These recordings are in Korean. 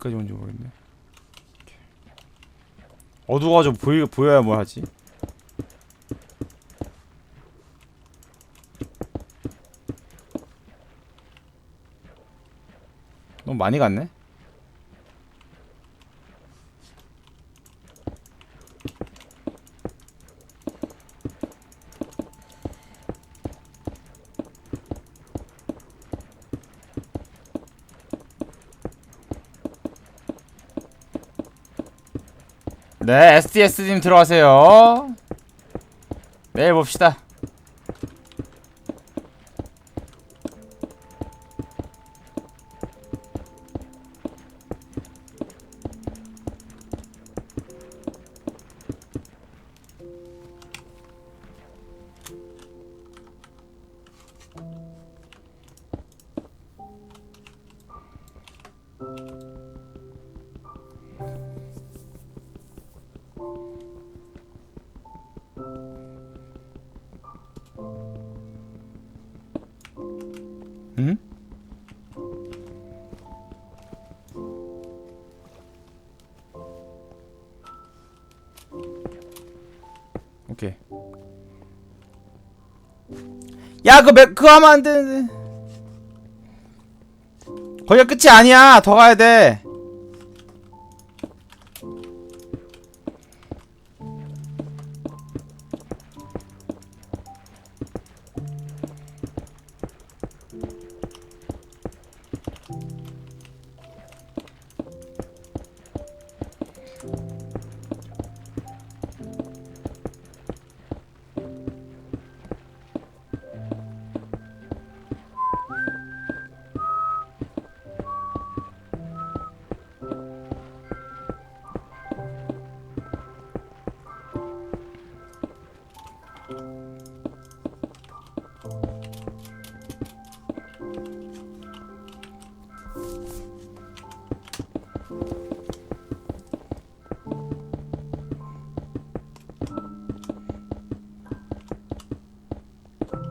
어디까지 온지 모르겠네. 어두워가지고 보이 보여야 뭐 하지? 너무 많이 갔네. 네, SDS님 들어가세요. 내일 봅시다. 그, 매, 그거 하면 안 되는데. 거기가 끝이 아니야. 더 가야 돼.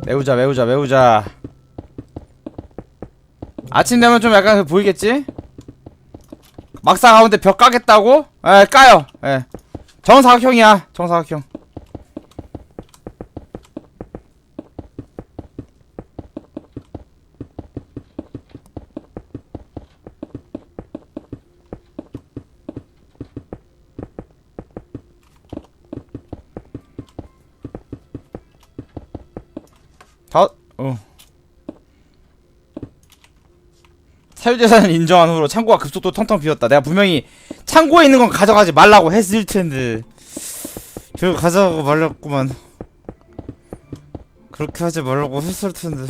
메우자, 메우자, 메우자. 아침 되면 좀 약간 보이겠지? 막상 가운데 벽 까겠다고? 에, 까요. 예. 정사각형이야. 정사각형. 다, 어. 사유재산을 인정한 후로 창고가 급속도로 텅텅 비었다. 내가 분명히 창고에 있는 건 가져가지 말라고 했을 텐데. 저거 가져가고 말랐구만. 그렇게 하지 말라고 했을 텐데.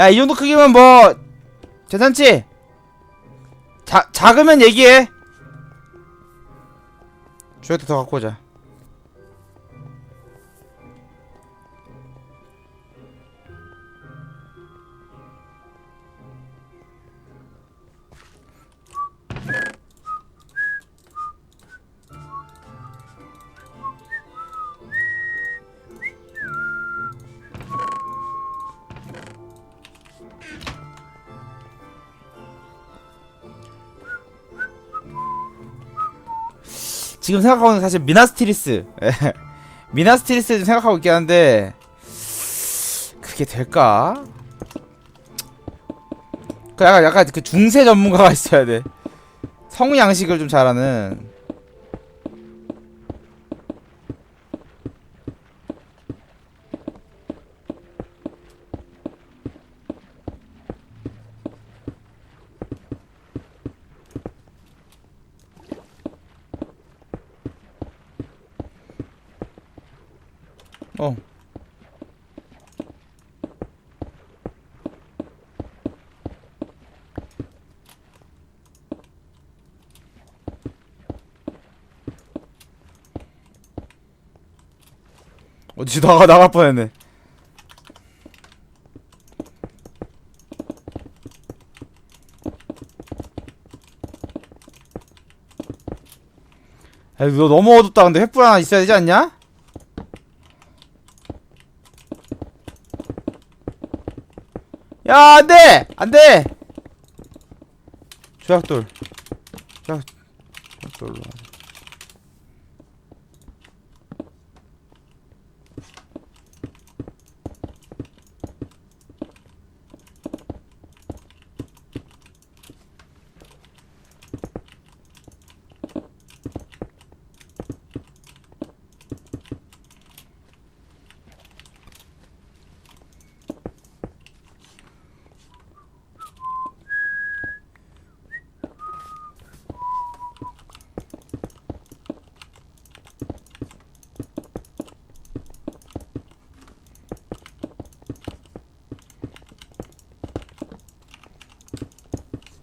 야, 이 정도 크기면 뭐 괜찮지? 자, 작으면 얘기해. 주혁도 더 갖고 오자. 지금 생각하고 건 사실 미나스티리스 예. 미나스티리스 좀 생각하고 있긴 한데 그게 될까? 그 약간 약간 그 중세 전문가가 있어야 돼 성우 양식을 좀 잘하는 어 어디 나가 나갈 뻔했네. 야, 이거 너무 어둡다. 근데 횃불 하나 있어야 되지 않냐? 야, 안 돼! 안 돼! 조약돌. 조약, 조약돌로.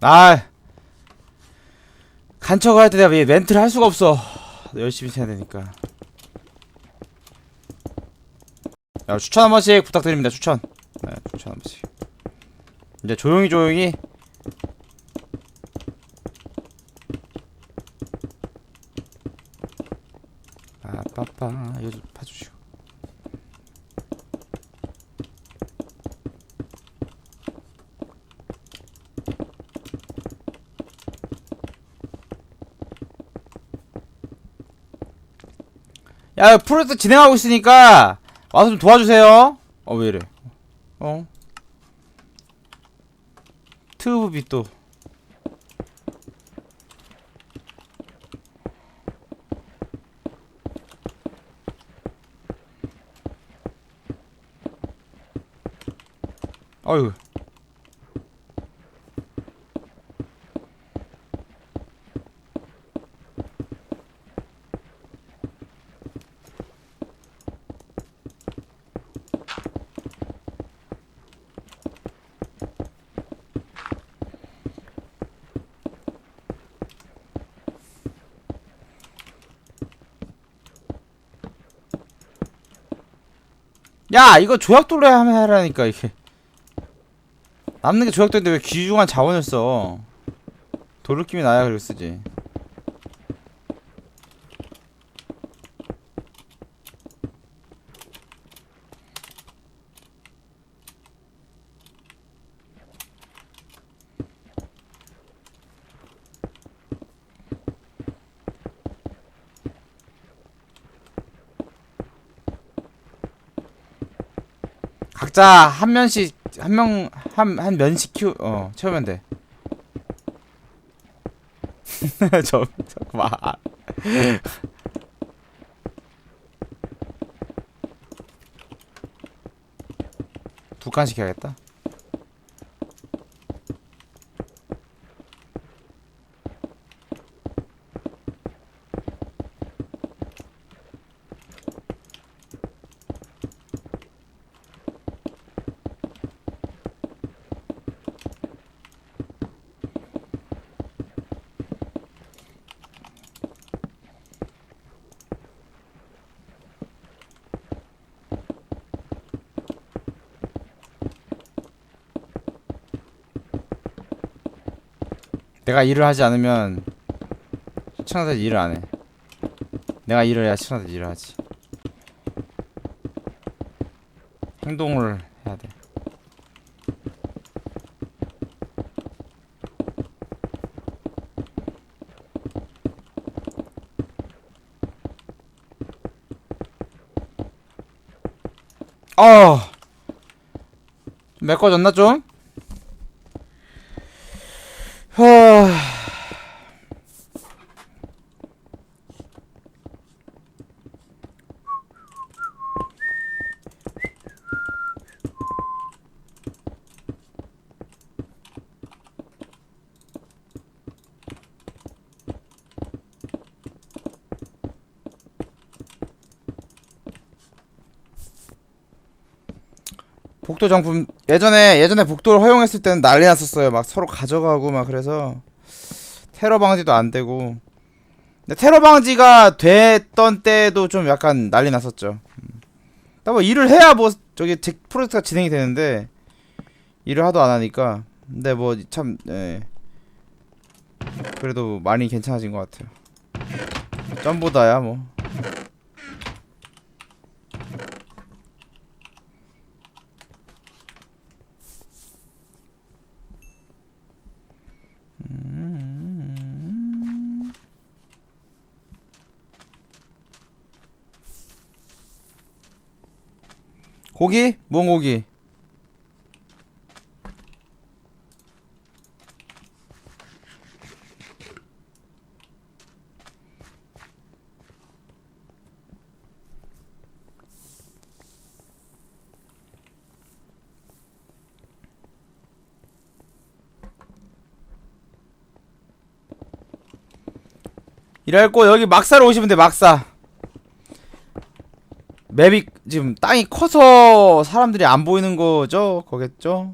아 간척을 할때 내가 왜 멘트를 할 수가 없어. 열심히 해야 되니까. 야 추천 한 번씩 부탁드립니다 추천. 네 추천 한 번씩. 이제 조용히 조용히 빠빠빠 이거 좀 봐주시고 야 프로젝트 진행하고 있으니까 와서 좀 도와주세요. 어 왜 이래? 어? 트브비 또. 어휴 야 이거 조약돌로 하라니까 이게. 남는 게 조약돌인데 왜 귀중한 자원을 써? 돌느낌이 나야 그걸 쓰지 각자 한 면씩 한 명 한 한 면씩 키우 어 채우면 돼. 저 잠깐만. 두 칸씩 해야겠다. 내가 일을 하지 않으면 시청자들 일을 안 해. 내가 일을 해야 시청자들 일을 하지. 행동을 해야 돼. 어. 메꿔졌나 좀? 하... 복도 정품 예전에 예전에 복도를 허용했을 때는 난리 났었어요. 막 서로 가져가고 막 그래서 테러 방지도 안 되고. 근데 테러 방지가 됐던 때도 좀 약간 난리 났었죠. 음. 나뭐 일을 해야 뭐 저기 제 프로젝트가 진행이 되는데 일을 하도 안 하니까 근데 뭐참 예. 그래도 많이 괜찮아진 것 같아요. 전보다야 뭐. 고기? 뭔 고기? 이럴 거 여기 막사로 오시면 돼 막사 맵이 지금 땅이 커서 사람들이 안 보이는 거죠? 거겠죠?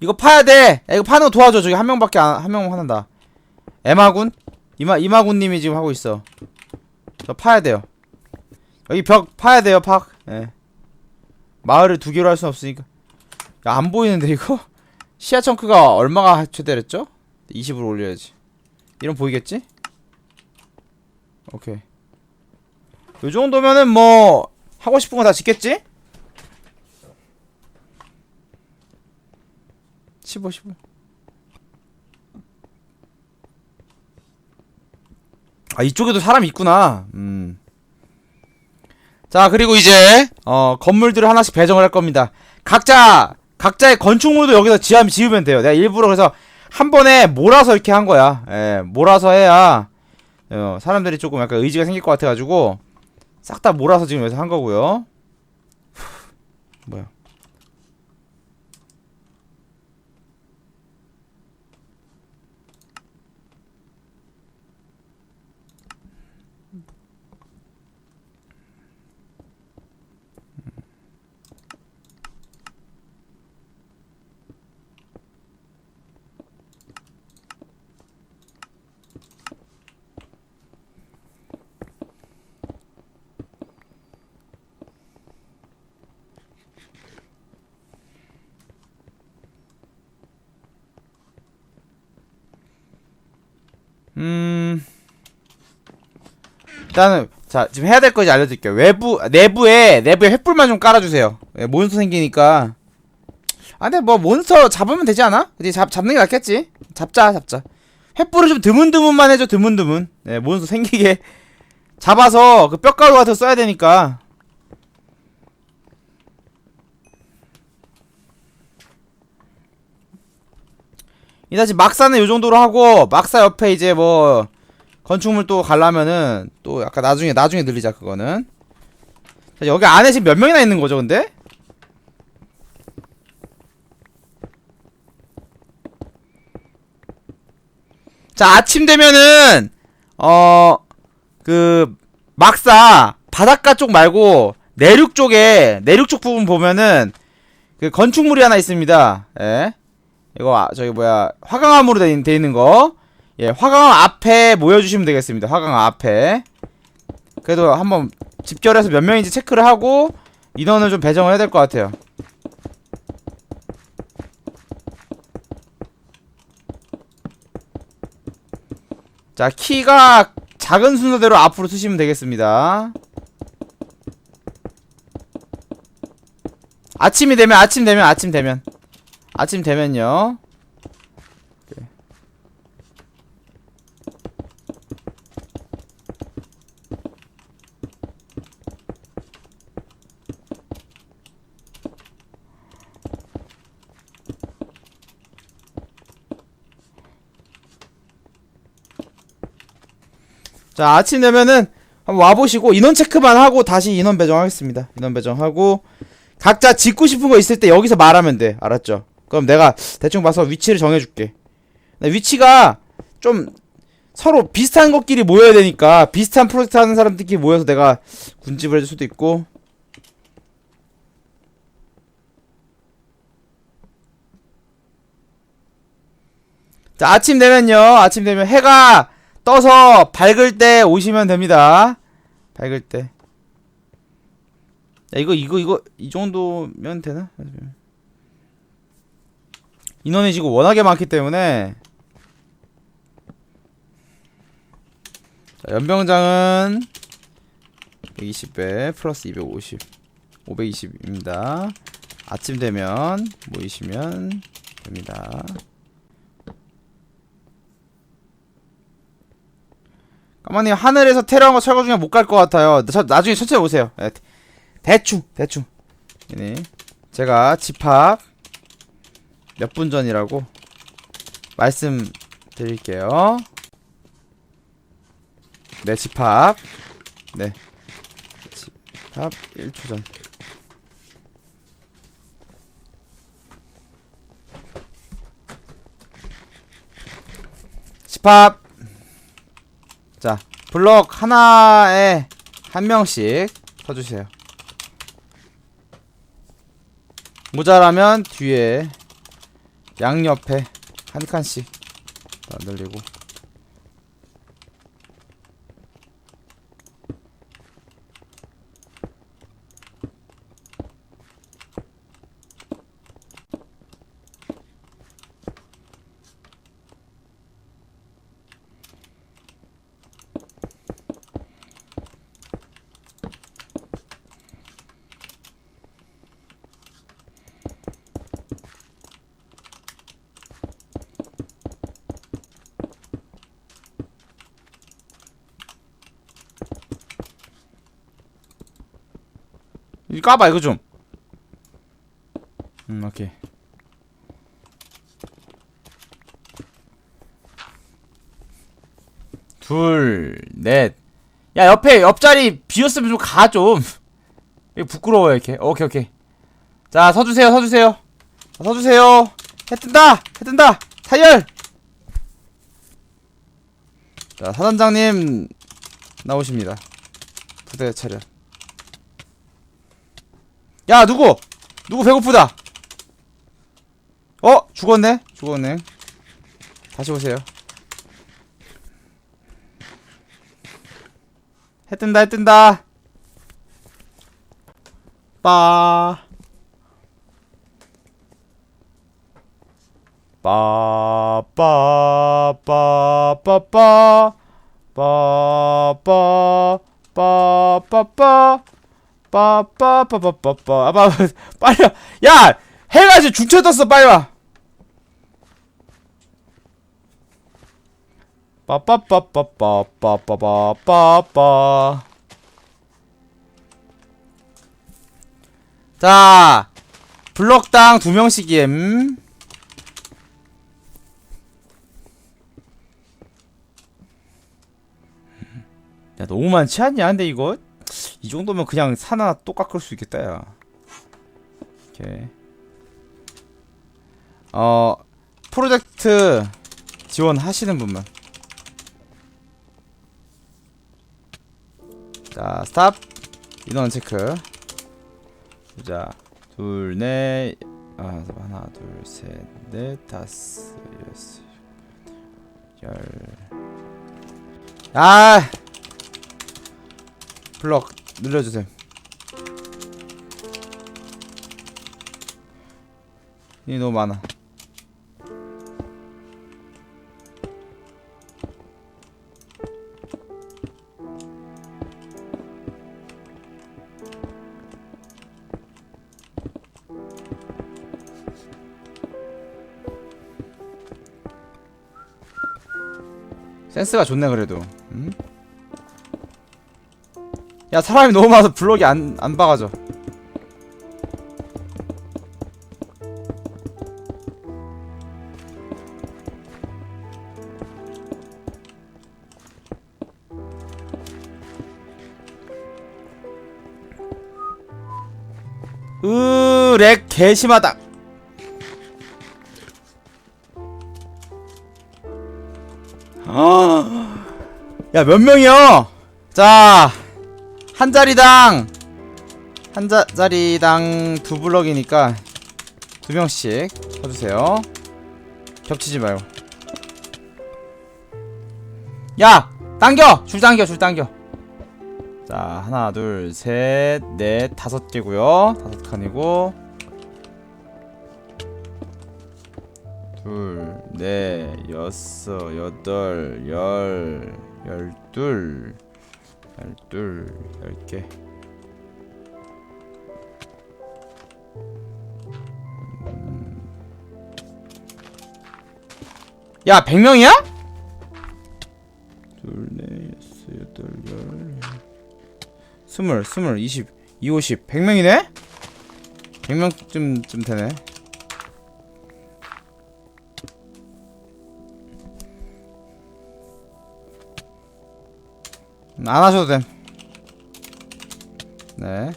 이거 파야 돼! 야, 이거 파는 거 도와줘. 저기 한 명밖에 안, 한 명만 화난다. 에마군? 이마 이마군님이 지금 하고 있어. 저 파야 돼요. 여기 벽 파야 돼요 팍. 예. 마을을 두 개로 할 순 없으니까 야, 안 보이는데 이거? 시야 청크가 얼마가 최대랬죠? 20으로 올려야지 이런 보이겠지? 오케이 요 정도면은 뭐 하고 싶은 거 다 짓겠지? 15 15 아 이쪽에도 사람 있구나 음. 자 그리고 이제 어 건물들을 하나씩 배정을 할 겁니다 각자 각자의 건축물도 여기서 지하 지으면 돼요. 내가 일부러 그래서 한 번에 몰아서 이렇게 한 거야. 예 몰아서 해야 어, 사람들이 조금 약간 의지가 생길 것 같아가지고 싹 다 몰아서 지금 여기서 한 거고요. 뭐야 음. 일단은 자 지금 해야 될 거지 알려드릴게요. 외부 내부에 내부에 횃불만 좀 깔아주세요. 예, 몬스터 생기니까. 아 근데 뭐 몬스터 잡으면 되지 않아? 그지 잡 잡는 게 낫겠지. 잡자 잡자. 횃불을 좀 드문드문만 해줘 드문드문. 예, 몬스터 생기게 잡아서 그 뼈가루 같은 거 써야 되니까. 이다시 막사는 요 정도로 하고 막사 옆에 이제 뭐 건축물 또 가려면은 또 약간 나중에 나중에 늘리자 그거는. 자, 여기 안에 지금 몇 명이나 있는 거죠 근데? 자 아침 되면은 어 그 막사 바닷가 쪽 말고 내륙 쪽에 내륙 쪽 부분 보면은 그 건축물이 하나 있습니다. 예 이거 아, 저기 뭐야 화강암으로 돼, 있- 돼 있는 거 예, 화강암 앞에 모여주시면 되겠습니다. 화강암 앞에. 그래도 한번 집결해서 몇 명인지 체크를 하고 인원을 좀 배정을 해야 될 것 같아요. 자, 키가 작은 순서대로 앞으로 쓰시면 되겠습니다. 아침이 되면, 아침 되면, 아침 되면. 아침 되면요. 자 아침 되면은 한번 와보시고 인원 체크만 하고 다시 인원 배정하겠습니다. 인원 배정하고 각자 짓고 싶은 거 있을 때 여기서 말하면 돼. 알았죠 그럼 내가 대충 봐서 위치를 정해줄게 위치가 좀 서로 비슷한 것끼리 모여야 되니까 비슷한 프로젝트 하는 사람들끼리 모여서 내가 군집을 해줄 수도 있고 자, 아침 되면요. 아침 되면 해가 떠서 밝을 때 오시면 됩니다. 밝을 때. 야, 이거, 이거, 이거, 이 정도면 되나? 인원이 지금 워낙에 많기 때문에. 자, 연병장은 120배 플러스 250. 520입니다. 아침 되면 모이시면 됩니다. 까마님 하늘에서 테러한 거 철거 중에 못 갈 것 같아요. 저, 나중에 천천히 오세요. 네, 대충 대충. 네. 제가 집합 몇 분 전이라고 말씀드릴게요. 네 집합 네 집합 1초 전. 집합 자 블럭 하나에 한 명씩 서주세요 모자라면 뒤에 양옆에 한 칸씩 더 늘리고 까봐 이거 좀. 음 오케이. 둘, 넷. 야 옆에 옆자리 비었으면 좀 가 좀. 이거 부끄러워요 이렇게. 오케이 오케이. 자 서주세요 서주세요. 자, 서주세요. 해 뜬다 해 뜬다. 타열. 자 사단장님 나오십니다. 부대 차렷. 야 누구? 누구 배고프다. 어? 죽었네? 죽었네. 다시 오세요. 해 뜬다 해 뜬다. 빠. 빠빠빠빠빠. 빠빠빠빠빠 빠빠빠빠빠빠. 아빠 빨리 와. 야 해가 지금 중철 떴어 빨리 와. 빠빠빠빠빠빠빠빠빠 자 블럭당 두 명씩임 야 너무 많지 않냐 근데 이거 이 정도면 그냥 산 하나 또 깎을 수 있겠다 야. 오케이. 어 프로젝트 지원하시는 분만. 자 스탑. 인원 체크. 자 둘넷. 아 하나 둘셋넷 다섯 여섯 열 아! 블럭 늘려주세요. 이 너무 많아. 센스가 좋네 그래도. 음? 야 사람이 너무 많아서 블록이 안, 안 박아져. 으렉 개심하다. 아, 야 몇 명이요? 자, 한 자리당 한 자, 자리당 두 블럭이니까 두 명씩 쳐주세요. 겹치지 말고. 야 당겨! 줄 당겨 줄 당겨. 자 하나 둘 셋 넷 다섯 개고요. 다섯 칸이고. 둘, 넷, 여섯, 여덟, 열, 열둘, 열둘, 열개. 음. 야, 100명이야? 둘, 넷, 여섯, 여덟, 열, 스물, 스물, 이십, 이오십, 100명이네? 100명쯤 쯤 되네. 안 하셔도 됨. 네.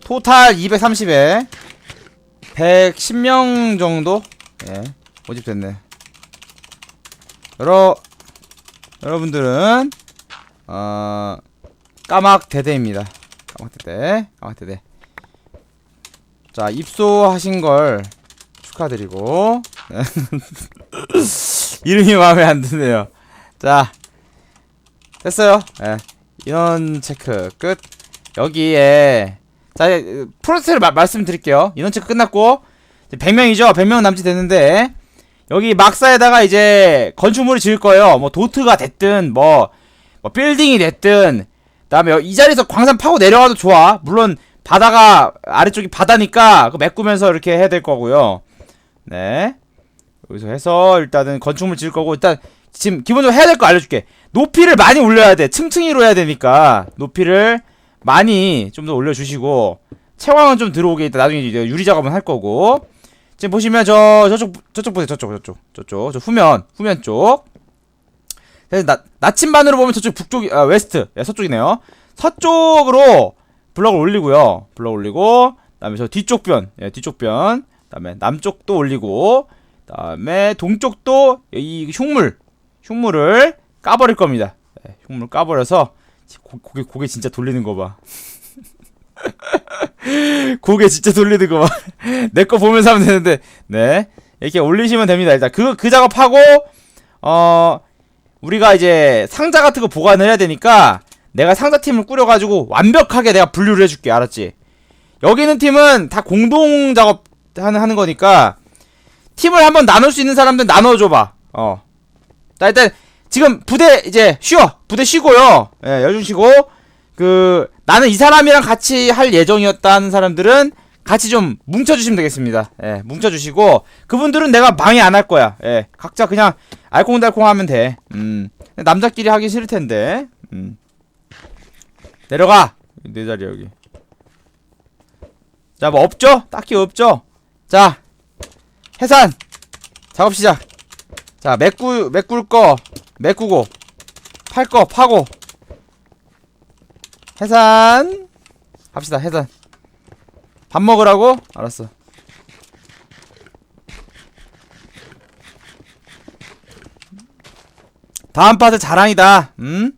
토탈 230에 110명 정도? 예. 모집됐네. 여러, 여러분들은, 어, 까막 대대입니다. 까막 대대. 까막 대대. 자, 입소하신 걸 축하드리고, 네. 이름이 마음에 안 드네요. 자, 됐어요. 예. 인원 체크 끝. 여기에 자 예, 프로세스를 마- 말씀드릴게요. 인원 체크 끝났고 이제 100명이죠. 100명 남짓 됐는데 여기 막사에다가 이제 건축물을 지을 거예요. 뭐 도트가 됐든 뭐, 뭐 빌딩이 됐든 그다음에 이 자리에서 광산 파고 내려가도 좋아. 물론 바다가 아래쪽이 바다니까 그 메꾸면서 이렇게 해야 될 거고요. 네. 여기서 해서 일단은 건축물 지을 거고 일단 지금 기본적으로 해야 될 거 알려줄게. 높이를 많이 올려야 돼. 층층이로 해야 되니까 높이를 많이 좀 더 올려주시고 채광은 좀 들어오게 있다. 나중에 이제 유리 작업은 할 거고 지금 보시면 저 저쪽 저쪽 보세요. 저쪽 저쪽 저쪽 저 후면 후면 쪽. 그래서 나, 나침반으로 보면 저쪽 북쪽이 아 웨스트 예, 서쪽이네요. 서쪽으로 블럭을 올리고요. 블럭 올리고 그다음에 저 뒤쪽 변 예, 뒤쪽 변 그다음에 남쪽도 올리고 그다음에 동쪽도 이 흉물 흉물을 까버릴 겁니다. 네, 흉물 까버려서 고, 고개 고개 진짜 돌리는 거 봐. 고개 진짜 돌리는 거 봐. 내 거 보면서 하면 되는데 네 이렇게 올리시면 됩니다. 일단 그그 작업하고 어 우리가 이제 상자 같은 거 보관을 해야 되니까 내가 상자 팀을 꾸려가지고 완벽하게 내가 분류를 해줄게. 알았지? 여기 있는 팀은 다 공동 작업 하는 하는 거니까 팀을 한번 나눌 수 있는 사람들 나눠줘봐. 어. 자 일단 지금 부대 이제 쉬어. 부대 쉬고요. 예 여중 쉬고. 그 나는 이 사람이랑 같이 할 예정이었다는 사람들은 같이 좀 뭉쳐주시면 되겠습니다. 예 뭉쳐주시고. 그분들은 내가 방해 안 할 거야. 예 각자 그냥 알콩달콩 하면 돼 음 남자끼리 하기 싫을 텐데. 음. 내려가. 내 자리 여기. 자 뭐 없죠? 딱히 없죠? 자 해산. 작업 시작. 자 메꾸 메꿀 거 메꾸고 팔 거 파고. 해산. 합시다 해산. 밥 먹으라고? 알았어. 다음 파트 자랑이다. 음?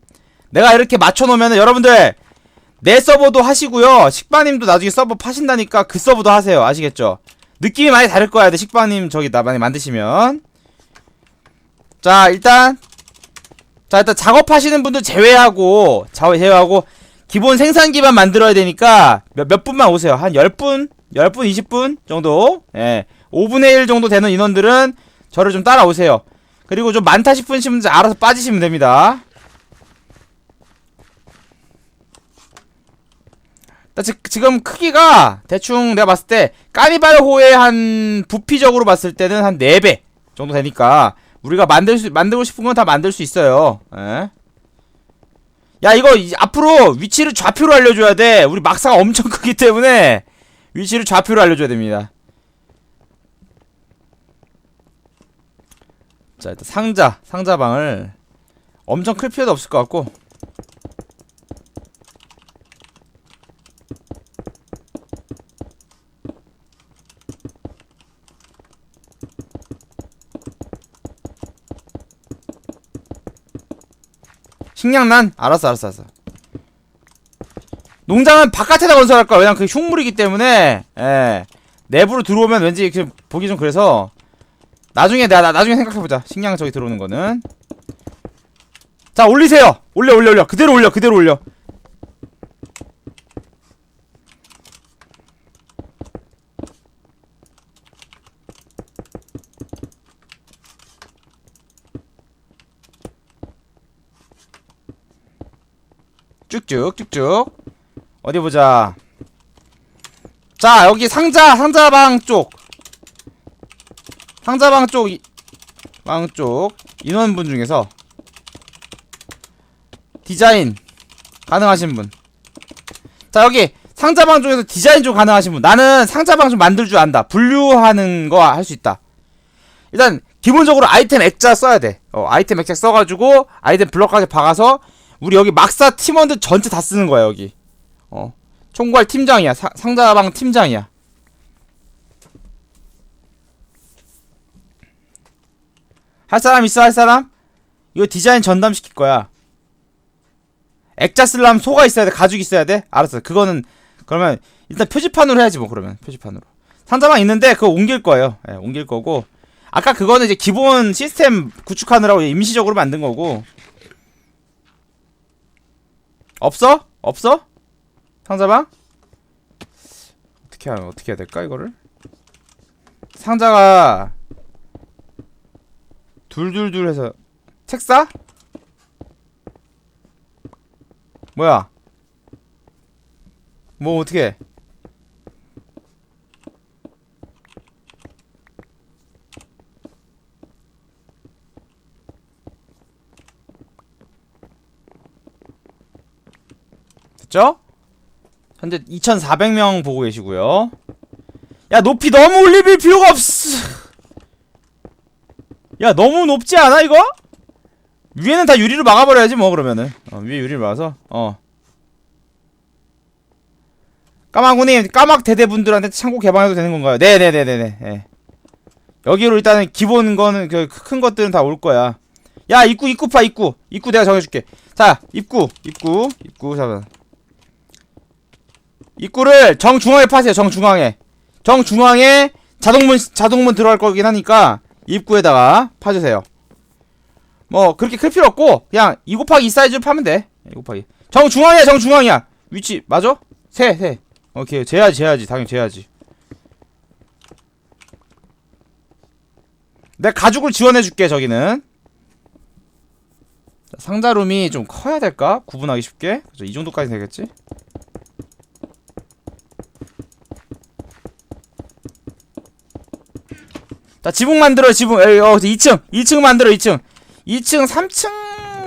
내가 이렇게 맞춰놓으면 여러분들 내 서버도 하시고요. 식빵님도 나중에 서버 파신다니까 그 서버도 하세요. 아시겠죠? 느낌이 많이 다를 거야 식빵님 저기 나 많이 만드시면. 자 일단 자 일단 작업하시는 분들 제외하고 자 제외하고 기본 생산기만 만들어야 되니까 몇, 몇 분만 오세요. 한 10분? 10분 20분 정도? 예. 5분의 1 정도 되는 인원들은 저를 좀 따라오세요. 그리고 좀 많다 싶으신 분들 알아서 빠지시면 됩니다. 지금 크기가 대충 내가 봤을 때 까니발호의 한 부피적으로 봤을 때는 한 4배 정도 되니까 우리가 만들 수 만들고 싶은 건 다 만들 수 있어요. 예? 야 이거 이- 앞으로 위치를 좌표로 알려줘야 돼. 우리 막사가 엄청 크기 때문에 위치를 좌표로 알려줘야 됩니다. 자 일단 상자 상자방을 엄청 클 필요도 없을 것 같고 식량난? 알았어 알았어 알았어. 농장은 바깥에다 건설할 거야. 왜냐면 그 흉물이기 때문에. 예. 내부로 들어오면 왠지 보기 좀 그래서 나중에 내가 나, 나중에 생각해보자. 식량 저기 들어오는 거는. 자 올리세요. 올려 올려 올려. 그대로 올려 그대로 올려 쭉쭉 쭉쭉 어디 보자 자 여기 상자 상자방 쪽 상자방 쪽방 쪽 인원분 중에서 디자인 가능하신 분. 자, 여기 상자방 중에서 디자인 좀 가능하신 분. 나는 상자방 좀 만들 줄 안다. 분류하는 거 할 수 있다. 일단 기본적으로 아이템 액자 써야 돼. 어, 아이템 액자 써가지고 아이템 블럭까지 박아서 우리 여기 막사 팀원들 전체 다 쓰는 거야 여기. 어, 총괄 팀장이야. 사- 상자방 팀장이야. 할 사람 있어 할 사람? 이거 디자인 전담 시킬 거야. 액자 쓸려면 소가 있어야 돼 가죽 있어야 돼 알았어 그거는 그러면 일단 표지판으로 해야지 뭐 그러면 표지판으로 상자방 있는데 그거 옮길 거예요 예, 옮길 거고 아까 그거는 이제 기본 시스템 구축하느라고 임시적으로 만든 거고 없어? 없어? 상자방? 어떻게 하 어떻게 해야 될까 이거를 상자가 둘둘둘 해서 책사? 뭐야? 뭐 어떻게? 됐죠? 현재 2,400명 보고 계시고요. 야 높이 너무 올릴 필요가 없어. 야 너무 높지 않아 이거? 위에는 다 유리로 막아버려야지 뭐 그러면은 어, 위에 유리를 막아서 어 까마구님 까막 대대분들한테 창고 개방해도 되는 건가요? 네네네네네 예. 여기로 일단은 기본 거는 그 큰 것들은 다 올 거야 야 입구 입구 파 입구 입구 내가 정해줄게 자 입구 입구 입구 잠깐 입구를 정중앙에 파세요 정중앙에. 정중앙에 자동문 자동문 들어갈 거긴 하니까 입구에다가 파주세요. 뭐 그렇게 클 필요 없고 그냥 2 곱하기 2 사이즈로 파면 돼2 곱하기. 정중앙이야 정중앙이야. 위치 맞아? 세세. 오케이 재야지 재야지. 당연히 재야지. 내가 가죽을 지원해줄게 저기는. 자, 상자룸이 좀 커야 될까? 구분하기 쉽게? 이 정도까지 되겠지? 자 지붕 만들어 지붕. 에이, 어 2층. 2층 만들어 2층. 2층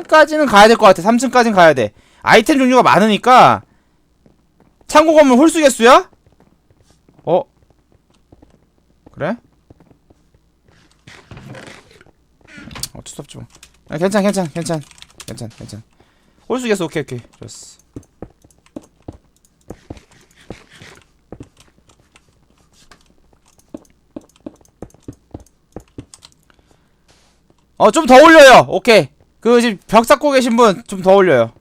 3층까지는 가야 될 것 같아. 3층까지는 가야 돼. 아이템 종류가 많으니까 창고 건물 홀수 개수야? 어? 그래? 어쩔 수 없지 뭐. 아, 괜찮 괜찮 괜찮. 괜찮 괜찮. 홀수 개수 오케이 오케이. 좋았어 어 좀 더 올려요. 오케이. 그 지금 벽 쌓고 계신 분 좀 더 올려요.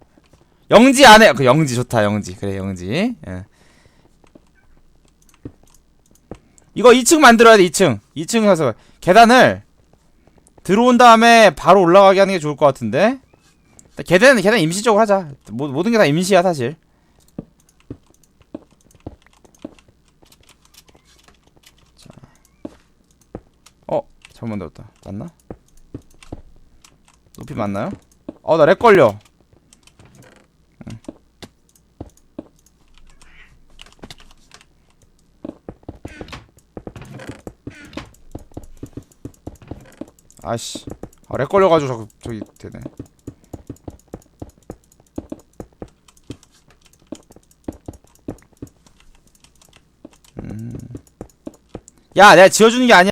영지 안에 그 영지 좋다 영지. 그래 영지. 예. 이거 2층 만들어야 돼 2층. 2층 가서 계단을 들어온 다음에 바로 올라가게 하는 게 좋을 것 같은데? 계단 계단 임시적으로 하자. 모, 모든 게 다 임시야 사실. 자. 어 잘못 넣었다. 맞나? 높이 맞나요? 어 나 렉 걸려 응. 아씨 아, 렉 걸려가지고 자꾸 저기 되네 음. 야 내가 지어주는 게 아니야